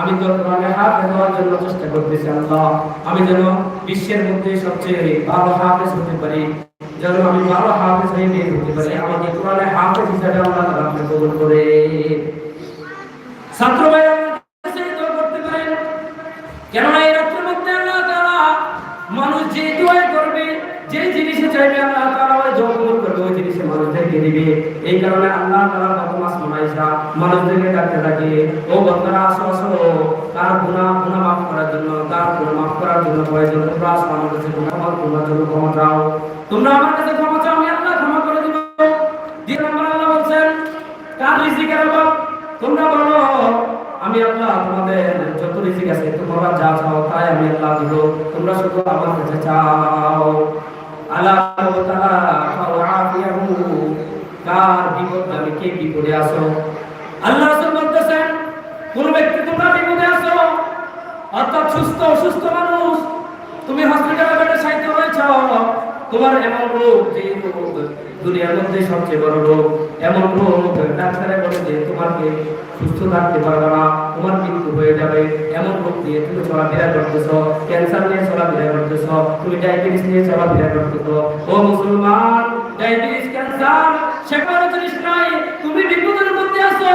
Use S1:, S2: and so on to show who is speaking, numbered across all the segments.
S1: আমি চেষ্টা করতেছি, আল্লাহ। আমি যেন বিশ্বের মধ্যে সবচেয়ে ভালো হাফেজ হতে পারি, যেন আমি ভালো হাফেজ হয়ে বের হতে পারি। আমাকে কোরআনে হাফেজ হিসাবে আল্লাহ আপনি কবুল করে। ছাত্র ভাই মানুষ যে দোয়া করবে, যে জিনিসে চাইবে আল্লাহ তাআলা ওই মানুষদেরকে দিবে। এই কারণে আল্লাহ তাআলা কত মাস মনাইসা মানুষদেরকে ডাকতে থাকে, ও বন্ধুরা আসো আসো তার গুনাহ গুনাহ মাফ করার জন্য তার গুনাহ মাফ করার জন্য প্রয়োজন? তোমরা আসো আমার কাছে গুনাহ মাফ করার জন্য ক্ষমা চাও। তোমরা আমার কাছে ক্ষমা চাও, আমি আল্লাহ ক্ষমা করে দিব। দ্বিতীয় নম্বর আল্লাহ বলছেন, কার রিজিকের অভাব? তোমরা বলো, আমি আল্লাহ তোমাদের যত রিজিক আছে, তোমরা যা চাও তাই আমি আল্লাহ দিব। তোমরা শুধু আমার কাছে চাও। আল্লাহ তাআলা ফাআফিয়াহু কার বিপদ আমি কে বিপদে আছো? আল্লাহ বলতেছেন, কোন ব্যক্তি অর্থাৎ সুস্থ, অসুস্থ মানুষ, তুমি হসপিটালে বেডে সাইতে হয়েছ। তোমার এমন রোগ যে দুনিয়ার মধ্যে সবচেয়ে বড় রোগ, এমন রোগ ডাক্তারে বলে যে তোমাকে সুস্থ থাকতে পারবে না, তোমার মৃত্যু হয়ে যাবে। এমন রোগ দিয়ে তুমি চলাফেরা করতেছ, ক্যান্সার নিয়ে চলাফেরা করতেছ, তুমি ডায়াবেটিস নিয়ে চলাফেরা করতেছ। ও মুসলমান, ডায়াবেটিস, ক্যান্সার সেখানে জিনিস নাই। তুমি বিপদের মধ্যে আছো।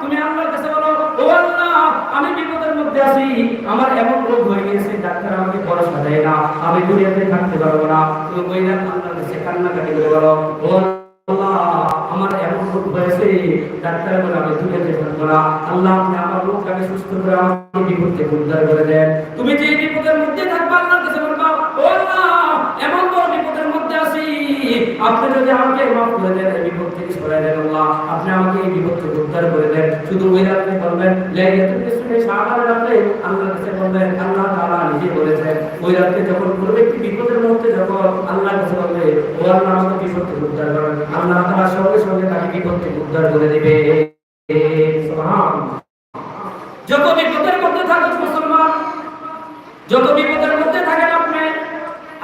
S1: তুমি আল্লাহর কাছে বলো, ও আল্লাহ, আমি বিপদের মধ্যে আছি। আমার এমন রোগ হয়ে গেছে ডাক্তার আমাকে ভরসা দেয় না আমি দুনিয়াতে থাকতে পারব না। তুমি ওই আপনার কাছে কান্নাকাটি করে বলো আমার এমন রোগ হয়েছে, ডাক্তার বলে আমি দুনিয়াতে থাকব না আল্লাহ আপনি আমার রোগটাকে সুস্থ করে আমাকে বিপদ থেকে উদ্ধার করে দেন। তুমি যে বিপদের মধ্যে থাকবা, আল্লাহর কাছে বলবা, ও আল্লাহ, এমন বড় বিপদের মধ্যে আছি আপনি যদি আমাকে মাফ করে দেন, এই বিপদ থেকে সরাই দেন আল্লাহ। আপনি আমাকে এই বিপদ থেকে উদ্ধার করে দেন। শুধু ওই রাত্রে বলবেন, লাইলাতুল কিসমে সাহাবার রাত্রে আল্লাহর কাছে বলবেন, আল্লাহ তাআলা নিজে বলেছেন, ওই রাত্রে যখন কোনো ব্যক্তি বিপদের মধ্যে যখন আল্লাহর কাছে বলবে, ও আল্লাহ, আমাকে বিপদ থেকে উদ্ধার করেন আল্লাহ তাআলা সঙ্গে সঙ্গে তাকে বিপদ থেকে উদ্ধার করে দিবে। যত বিপদের মধ্যে থাকুন মুসলমান, যত বিপদের মধ্যে থাকেন আপনি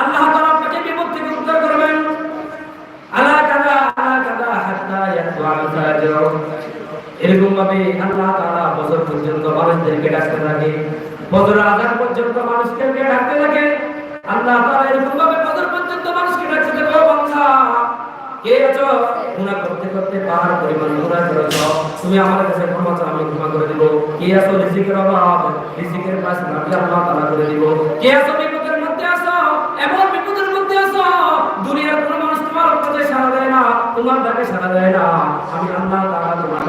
S1: আল্লাহ তাআলা আপনাকে বিপদ থেকে উদ্ধার করবেন আলা কাদা আলা কাদা হাত্তা ইয়াতু এরকম ভাবে আল্লাহ তাআলা বছর পর্যন্ত মানুষদেরকে ডাকতে থাকে। বদর আজান পর্যন্ত মানুষকে ডাকতে থাকে। আল্লাহ তাআলা এরকম ভাবে বদর পর্যন্ত মানুষকে ডাকতে থাকে, ও কে আছো? গুনাহ করতে করতে পাহাড় পরিমাণ গুনাহ করেছ তুমি আমার কাছে ক্ষমা চাও, আমি ক্ষমা করে দিব। কে আছো? রিজিকের অভাব। রিজিকের পাশে আমি আল্লাহ তাআলা করে দিব। কে আছো? বিপদের মধ্যে আছো? এমন বিপদের মধ্যে আছো? দুনিয়ার কোনো মানুষ তোমার কাছে সাড়া দেয় না, তোমার ডাকে সাড়া দেয় না।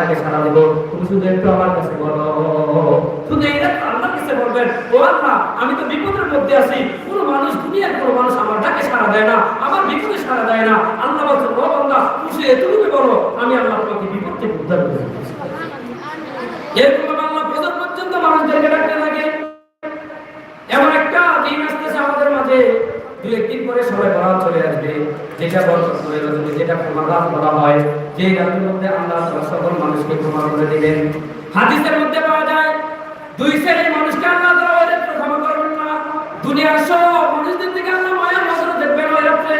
S1: তোমার ডাকে দেব। তুমি শুধু একটু আমার কাছে বলো। শুধু এই রাত আল্লাহর কাছে বলবেন। ও আল্লাহ, আমি তো বিপদের মধ্যে আছি। কোনো মানুষ, দুনিয়ার কোনো মানুষ আমার ডাকে সাড়া দেয় না, আমার বিপদে সাড়া দেয় না। আল্লাহ বলছেন, ও বান্দা তুমি সে তুমি বলো, আমি আল্লাহ তোমাকে বিপদ থেকে উদ্ধার করে এরকম আল্লাহ প্রধান পর্যন্ত মানুষদেরকে ডাকতে থাকে। এমন একটা দিন আসতেছে আমাদের মাঝে। দুই একদিন পরে সবাই বরাত চলে আসবে। যেটা বরকত যেটা বলা হয় যে রাতের মধ্যে আল্লাহ তাআলা সকল মানুষকে ক্ষমা করে দিবেন হাদিসের মধ্যে পাওয়া যায়, দুই শ্রেণির মানুষকে আল্লাহ তাআলা ওই ক্ষমা করবেন না। দুনিয়ার সব মানুষদের থেকে আল্লাহ মায়ার নজরে দেখবেন ওই রাত্রে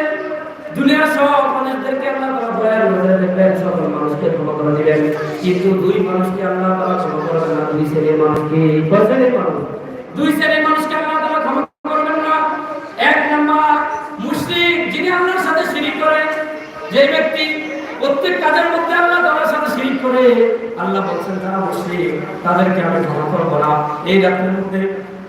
S1: দুনিয়ার সব মানুষদেরকে আল্লাহ তাআলা দয়ার নজরে দেখবেন, সকল মানুষকে ক্ষমা করে দিবেন। কিন্তু দুই মানুষকে আল্লাহ তাআলা ক্ষমা করবেন না, দুই শ্রেণির মানুষকে কয় শ্রেণির মানুষ। দুই শ্রেণির মানুষকে আল্লাহ তাআলা ক্ষমা মুশরিক যিনি আল্লাহর সাথে শিরিক করে, যে ব্যক্তি প্রত্যেক কাজের মধ্যে আল্লাহ তাআলার করে আল্লাহ বলছেন যারা মুসলিম, তাদেরকে আমি ক্ষমা করব না। এই রাতের মধ্যে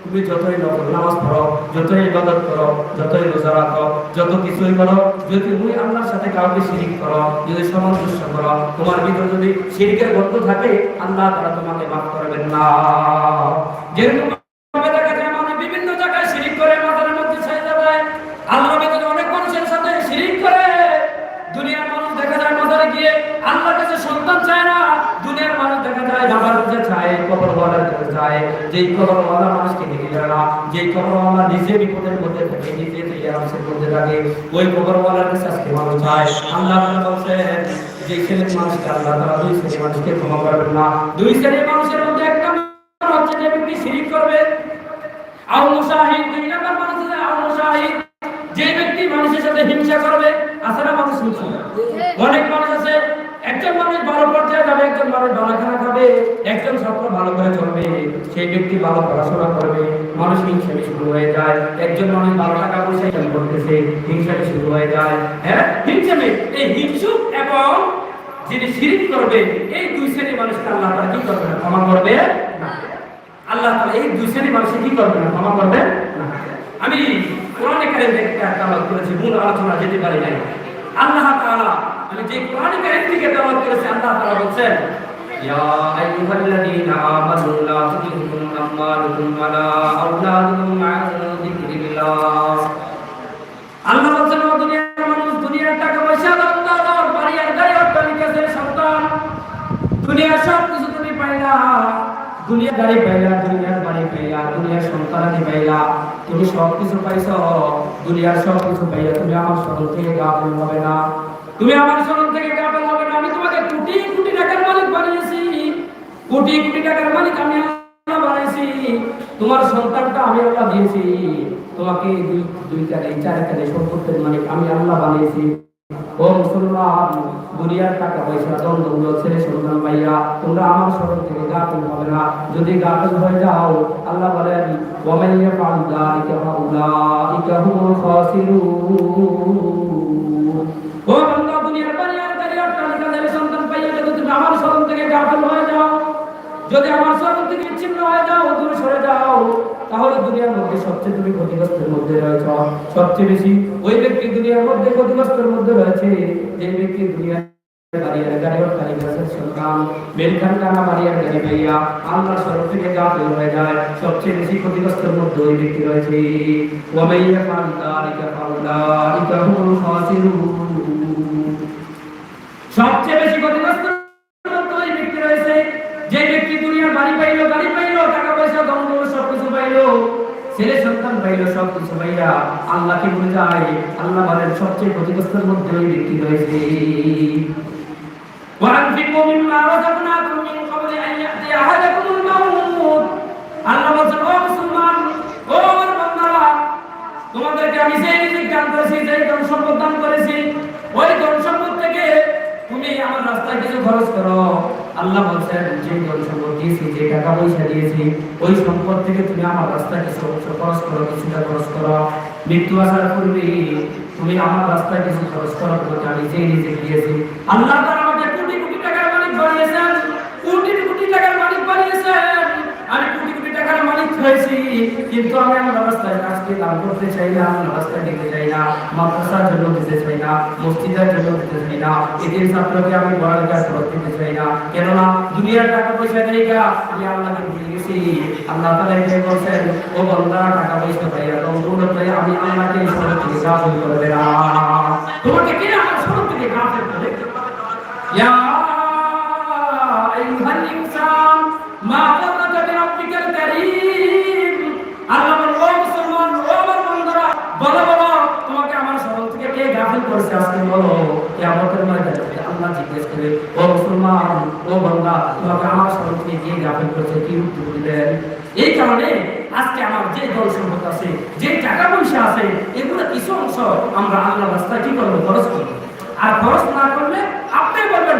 S1: তুমি যতই নফল নামাজ পড়ো, যতই ইবাদত করো, যতই রোজা রাখো, যত কিছুই করো যদি তুমি আল্লাহর সাথে কাউকে শিরিক করো, যদি সামঞ্জস্য করো, তোমার ভিতরে যদি শিরিকের গন্ধ থাকে, আল্লাহ তারা তোমাকে মাফ করবেন না। যেরকম ভাবে দেখা যায় মানুষ বিভিন্ন জায়গায় শিরিক করে মাথার মধ্যে সাইজা দেয় আল্লাহর ভিতরে অনেক মানুষের সাথে শিরিক করে দুনিয়ার মানুষ দেখা যায় মাজারে গিয়ে আল্লাহর কাছে সন্তান চায় না, দুনিয়ার মানুষ দেখা যায়, বাবার কাছে চায় কবরওয়ালার কাছে চায়। যেই কবরওয়ালা মানুষকে দেখে যায় না, যেই কবরওয়ালা নিজে বিপদের মধ্যে থাকে, নিজে মানুষের মধ্যে থাকে, ওই কবরওয়ালার কাছে আজকে মানুষ চায়। আল্লাহ তাআলা যে শ্রেণির মানুষকে আল্লাহ তাআলা দুই শ্রেণির মানুষকে ক্ষমা করবেন না। দুই শ্রেণির মানুষের মধ্যে একটা হচ্ছে যে ব্যক্তি শিরিক করবে। আও মুসাহিদ, দুই নাম্বার মানুষ আছে আও মুসাহিদ। যে ব্যক্তি মানুষের সাথে হিংসা করবে আসলে মানুষ হিংসা করে। অনেক মানুষ আছে, একজন মানুষ ভালো পর্যায়ে যাবে, একজন মানুষ ভালো খানা খাবে, একজন ছাত্র ভালো করে চলবে, সেই ব্যক্তি ভালো পড়াশোনা করবে, মানুষ হিংসা শুরু হয়ে যায়, একজন মানুষ ভালো টাকা পয়সা ইনকাম করতেছে হিংসা শুরু হয়ে যায়। হ্যাঁ? হিংসা এই হিংসুক এবং যিনি শিরিক করবে, এই দুই শ্রেণির মানুষকে আল্লাহ তাআলা কি করবে না, ক্ষমা করবে না? আল্লাহ তাআলা এই দুই শ্রেণির মানুষকে কি করবে না, ক্ষমা করবে না? আমি কারিমে একটা তেলাওয়াত করেছি মূল আলোচনা যেতে পারি নাই। আল্লাহ তাআলা আমি যে কোরআনে কারিম থেকে তেলাওয়াত করেছি, আল্লাহ তাআলা বলছেন, ইয়া আইয়ুহাল্লাযীনা আমানু লা তুলহিকুম আমওয়ালুকুম ওয়ালা আওলাদুকুম আন যিকরিল্লাহ। আল্লাহ বলছেন, ও দুনিয়ার মানুষ, দুনিয়ার টাকা পয়সা দাও বাড়ি আর গাড়ি অট্টালিকা ছেড়ে সন্তান। দুনিয়ার সব কিছু তুমি পাইলা। দুনিয়ার গাড়ি পাইলা, দুনিয়ার বাড়ি পাইলা, দুনিয়ার সন্তানাদি পাইলা। তুমি সব কিছু পাইছ, দুনিয়ার সব কিছু পাইলা তুমি আমার স্মরণ থেকে গাফেল হবে না। তুমি আমার স্মরণ থেকে গাফেল হবে না। আমি তোমাকে কোটি কোটি টাকার মালিক বানিয়েছি। কোটি কোটি টাকার মালিক আমি আল্লাহ বানাইছি। তোমার সন্তানটা আমি আল্লাহ দিয়েছি। তোমাকে দুই দুই কানে চার কানে সম্পত্তির মালিক আমি আল্লাহ বানিয়েছি। ও মুসলমান, দুনিয়ার টাকা পয়সা দ্বন্দ্বগুলো ছেলে সন্তান ভাইয়া তোমরা আমার স্মরণ থেকে গাফিল হবে না। যদি গাফিল হয়ে যাও, আল্লাহ বলেন বাড়ি আর অট্টালিকা ছেলে সন্তান পাইয়া যদি আমার স্মরণ থেকে যদি আমার থেকে বিচ্ছিন্ন হয়ে যাও দূরে সরে যাও, তাহলে দুনিয়ার মধ্যে সবচেয়ে তুমি ক্ষতিগ্রস্তের মধ্যে রয়েছ। সবচেয়ে বেশি ওই ব্যক্তি দুনিয়ার মধ্যে ক্ষতিগ্রস্তের মধ্যে রয়েছে, যে ব্যক্তি দুনিয়ার বাড়িয়ার গাড়ি অট্টালিকা সন্তান বেলখান টানা বাড়িয়ার গাড়ি পাইয়া আল্লাহ স্মরণ থেকে গাফিল হয়ে যায়। সবচেয়ে বেশি ক্ষতিগ্রস্তের মধ্যে ওই ব্যক্তি রয়েছে। ওয়ামাইয়া ফাল ফাউলাইকা হুমুল খাসিরুন সবচেয়ে বেশি ক্ষতিগ্রস্ত মধ্যে ওই ব্যক্তি রয়েছে। যে ব্যক্তি দুনিয়ার বাড়ি পাইলো, গাড়ি পাইলো, টাকা পয়সা দম সব কিছু পাইলো। ছেলে সন্তান পাইলো সব কিছু পাইয়া আল্লাহকে ভুলে যায়। আল্লাহ বলেন, সবচেয়ে ক্ষতিগ্রস্তের মধ্যে ওই ব্যক্তি রয়েছে। وأنفقوا مما رزقناكم من قبل أن يأتي أحدكم الموت আল্লাহ বলছেন ও মুসলমান ও আমার বান্দারা তোমাদেরকে আমি সেই রিজিক দান করেছি সেই ধন সম্পদ দান করেছি ওই ধন সম্পদ থেকে তুমি আমার রাস্তায় কিছু খরচ করো আল্লাহ বলছেন যে ধন সম্পদ দিয়েছি যে টাকা পয়সা দিয়েছি ওই সম্পদ থেকে তুমি আমার রাস্তায় কিছু অংশ খরচ করো কিছুটা খরচ করো মৃত্যু আসার পূর্বে তুমি আমার রাস্তায় কিছু খরচ করো তোমাকে আমি যে রিজিক দিয়েছি আল্লাহ তাআলা কিন্তু আমি আমার রাস্তায় কাজকে দান করতে চাই না আমার রাস্তায় দিতে চাই না মাদ্রাসার জন্য দিতে চাই না মসজিদের জন্য দিতে চাই না এদের ছাত্রকে আমি পড়ালেখার খরচ দিতে চাই না কেননা দুনিয়ার টাকা পয়সা দেয় গা আমি আল্লাহকে ভুলে গেছি আল্লাহ তালা এটাই বলছেন ও বন্ধা টাকা পয়সা পাইয়া তো দৌলত পাই আমি আল্লাহকে এই সড়ক থেকে গাফিল করে দিলাম তোমাকে কে আমার সড়ক থেকে গাফিল করে ইয়া করেছে আজকে বলো, কিয়ামতের ময়দানে আল্লাহ জিজ্ঞেস করে, ও মুসলমান, ও বান্দা, তোমাকে আমার স্মরণ থেকে কে গাফিল করেছে, কি উত্তর দিলেন এই কারণে আজকে আমার যে দল সম্পদ আছে, যে টাকা পয়সা আছে, এগুলো কিছু অংশ আমরা আল্লাহ রাস্তায় কি করব? খরচ করব। আর খরচ না করলে আপনি বলবেন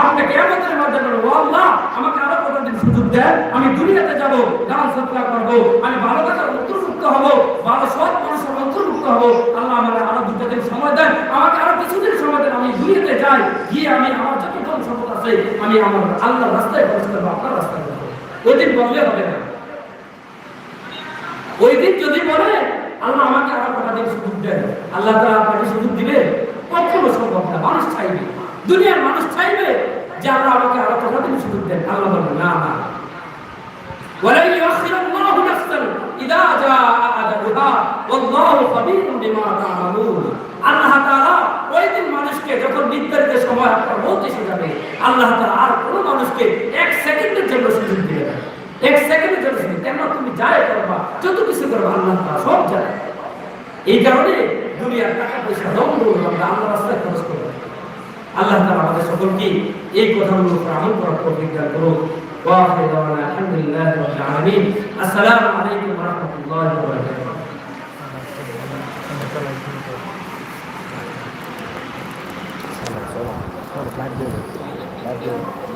S1: আপনি আমাকে আরও কতদিন সুযোগ দেন, আমি দুনিয়াতে যাব, দান সদকা করব, আমি ভালো কাজের অন্তর্ভুক্ত হব, ভালো সৎ মানুষের অন্তর্ভুক্ত হব। আল্লাহ আমাকে আরও দুটো দিন সময় দেন, আমাকে আরও কিছুদিন সময় দেন, আমি দুনিয়াতে যাই, গিয়ে আমি আমার যত ধন সম্পদ আছে, আমি আমার আল্লাহর রাস্তায় খরচ করব, আপনার রাস্তায় করব। ওই দিন বললে হবে না। ওই দিন যদি বলে, আল্লাহ আমাকে আরও কটা দিন সুযোগ দেন, আল্লাহ তাআলা আপনাকে সুযোগ দিবে, কখনো সম্ভব না, মানুষ চাইবে, দুনিয়ার মানুষ চাইবে যে আল্লাহ আমাকে আরও কটা দিন সুযোগ দেন, আল্লাহ বলবে, না না ولن يؤخر الله نفسا اذا جاء اجلها والله خبير بما تعملون আল্লাহ তাআলা ওই দিন মানুষকে যখন নির্ধারিত সময় আপনার মৌত এসে যাবে আল্লাহ তাআলা আর কোনো মানুষকে এক সেকেন্ডের জন্য সুযোগ দিবে না এক সেকেন্ডের জন্য সুযোগ কেন তুমি যাই করবা যত কিছু করবা আল্লাহ তাআলা সব জানে এই কারণে দুনিয়ার টাকা পয়সা দন্ড আমরা আল্লাহ রাস্তায় খরচ করবো আল্লাহ তাআলা আমাদের সকলকে এই কথাগুলোর উপর আমল করার তৌফিক দান করুন واحد وعلى الحمد لله رب العالمين السلام
S2: عليكم ورحمة الله وبركاته Thank you.